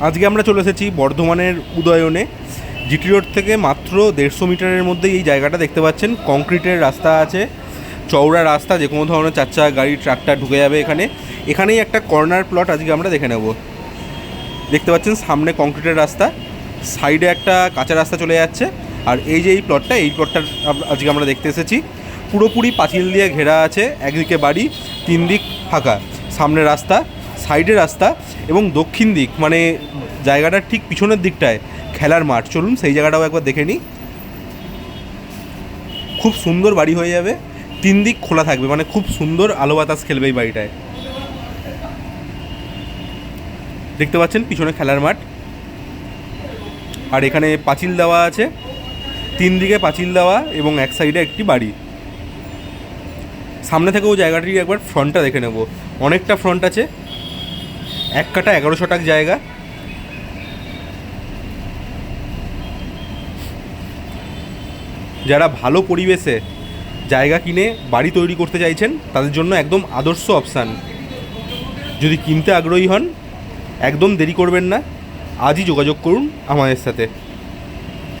আজকে আমরা চলে এসেছি বর্ধমানের উদয়নে। জিটি রোড থেকে মাত্র দেড়শো মিটারের মধ্যে এই জায়গাটা দেখতে পাচ্ছেন। কংক্রিটের রাস্তা আছে, চওড়া রাস্তা, যে কোনো ধরনের চার চাকা গাড়ি, ট্রাক্টর ঢুকে যাবে এখানে। এখানেই একটা কর্নার প্লট আজকে আমরা দেখে নেব। দেখতে পাচ্ছেন সামনে কংক্রিটের রাস্তা, সাইডে একটা কাঁচা রাস্তা চলে যাচ্ছে। আর এই যে এই প্লটটা এই প্লটটা আজকে আমরা দেখতে এসেছি। পুরোপুরি পাঁচিল দিয়ে ঘেরা আছে, একদিকে বাড়ি, তিন দিক ফাঁকা। সামনে রাস্তা, সাইডে রাস্তা এবং দক্ষিণ দিক মানে জায়গাটার ঠিক পিছনের দিকটায় খেলার মাঠ। চলুন সেই জায়গাটাও একবার দেখে নিই। খুব সুন্দর বাড়ি হয়ে যাবে। তিন দিক খোলা থাকবে মানে খুব সুন্দর আলো বাতাস খেলবে এই বাড়িটায়। দেখতে পাচ্ছেন পিছনে খেলার মাঠ। আর এখানে পাঁচিল দেওয়া আছে। তিন দিকে পাঁচিল দেওয়া এবং এক সাইডে একটি বাড়ি। সামনে থেকেও জায়গাটির একবার ফ্রন্টটা দেখে নেব। অনেকটা ফ্রন্ট আছে। এক কাটা এগারোশো টাক জায়গা। যারা ভালো পরিবেশে জায়গা কিনে বাড়ি তৈরি করতে চাইছেন, তাদের জন্য একদম আদর্শ অপশান। যদি কিনতে আগ্রহী হন, একদম দেরি করবেন না। আজই যোগাযোগ করুন আমাদের সাথে।